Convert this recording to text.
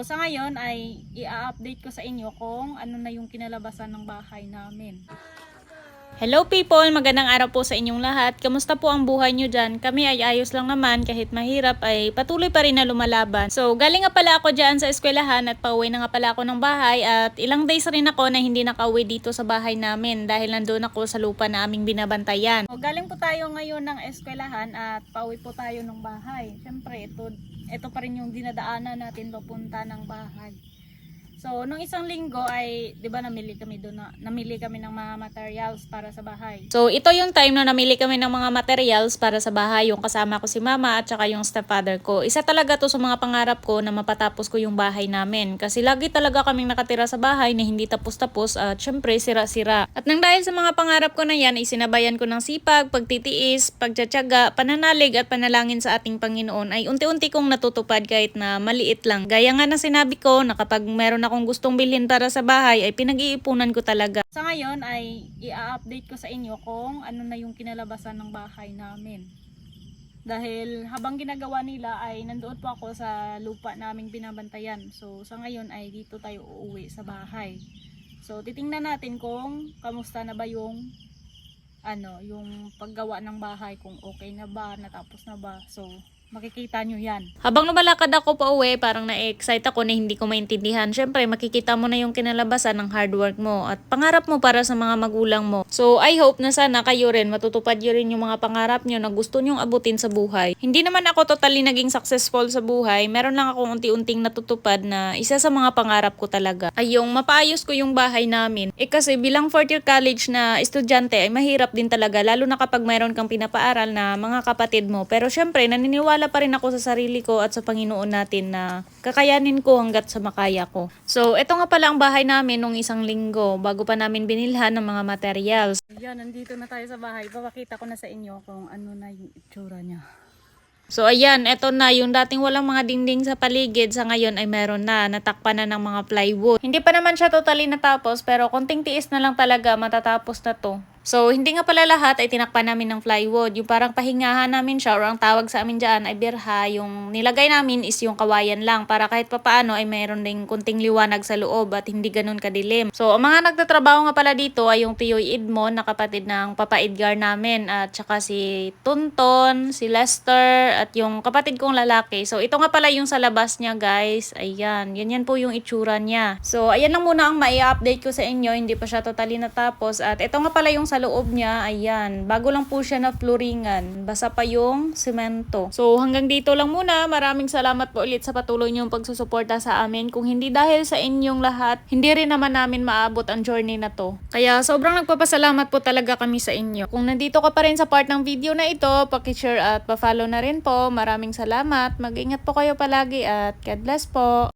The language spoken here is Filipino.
Sa ngayon ay i-update ko sa inyo kung ano na yung kinalabasan ng bahay namin. Hello people! Magandang araw po sa inyong lahat. Kamusta po ang buhay nyo dyan? Kami ay ayos lang naman kahit mahirap ay patuloy pa rin na lumalaban. So galing nga pala ako dyan sa eskwelahan at pauwi na nga pala ako ng bahay at ilang days rin ako na hindi nakauwi dito sa bahay namin dahil nandun ako sa lupa na aming binabantayan. So, galing po tayo ngayon ng eskwelahan at pauwi po tayo ng bahay. Siyempre ito, ito pa rin yung dinadaanan natin papunta ng bahay. So, nung isang linggo ay, 'di ba, namili kami doon na namili kami ng mga materials para sa bahay. So, ito yung time na namili kami ng mga materials para sa bahay, yung kasama ko si mama at saka yung stepfather ko. Isa talaga to sa mga pangarap ko na mapatapos ko yung bahay namin kasi lagi talaga kaming nakatira sa bahay na hindi tapos-tapos at syempre sira-sira. At nang dahil sa mga pangarap ko na yan, isinabayan ko ng sipag, pagtitiis, pagtsatsaga, pananalig at panalangin sa ating Panginoon ay unti-unti kong natutupad kahit na maliit lang. Gaya nga na sinabi ko na kapag meron akong gustong bilhin para sa bahay ay pinag-iipunan ko talaga. Sa ngayon ay i-update ko sa inyo kung ano na yung kinalabasan ng bahay namin. Dahil habang ginagawa nila ay nandoon po ako sa lupa naming binabantayan. So sa ngayon ay dito tayo uuwi sa bahay. So titingnan natin kung kamusta na ba yung ano, yung paggawa ng bahay kung okay na ba, natapos na ba. So makikita nyo yan. Habang lumalakad ako pa uwi, parang na-excite ako na hindi ko maintindihan. Siyempre, makikita mo na yung kinalabasan ng hard work mo at pangarap mo para sa mga magulang mo. So, I hope na sana kayo rin, matutupad nyo rin yung mga pangarap nyo na gusto nyong abutin sa buhay. Hindi naman ako totally naging successful sa buhay. Meron lang ako unti-unting natutupad na isa sa mga pangarap ko talaga ay yung mapaayos ko yung bahay namin. Eh kasi bilang fourth year college na estudyante ay mahirap din talaga lalo na kapag mayroon kang pinapaaral na mga kapatid mo. Pero syempre, naniniwala pa rin ako sa sarili ko at sa Panginoon natin na kakayanin ko hanggat sa makaya ko. So, ito nga pala ang bahay namin nung isang linggo bago pa namin binilhan ng mga materials. Yan, nandito na tayo sa bahay. Papakita ko na sa inyo kung ano na yung itsura niya. So ayan, eto na yung dating walang mga dingding sa paligid sa ngayon ay meron na, natakpan na ng mga plywood. Hindi pa naman siya totally natapos pero konting tiis na lang talaga matatapos na to. So, hindi nga pala lahat ay tinakpan namin ng plywood. Yung parang pahingahan namin siya or ang tawag sa amin dyan ay birha. Yung nilagay namin is yung kawayan lang para kahit papaano ay mayroon ding kunting liwanag sa loob at hindi ganun kadilim. So, ang mga nagtatrabaho nga pala dito ay yung Tioy Edmond na kapatid ng Papa Edgar namin at saka si Tunton, si Lester at yung kapatid kong lalaki. So, ito nga pala yung sa labas niya guys. Ayan, ganyan po yung itsura niya. So, ayan lang muna ang mai-update ko sa inyo. Hindi pa siya totally natapos. At ito nga pala yung sa loob niya, ayan. Bago lang po siya na floringan. Basa pa yung semento. So, hanggang dito lang muna. Maraming salamat po ulit sa patuloy niyong pagsusuporta sa amin. Kung hindi dahil sa inyong lahat, hindi rin naman namin maabot ang journey na to. Kaya sobrang nagpapasalamat po talaga kami sa inyo. Kung nandito ka pa rin sa part ng video na ito, pakishare at pa-follow na rin po. Maraming salamat. Mag-ingat po kayo palagi at God bless po.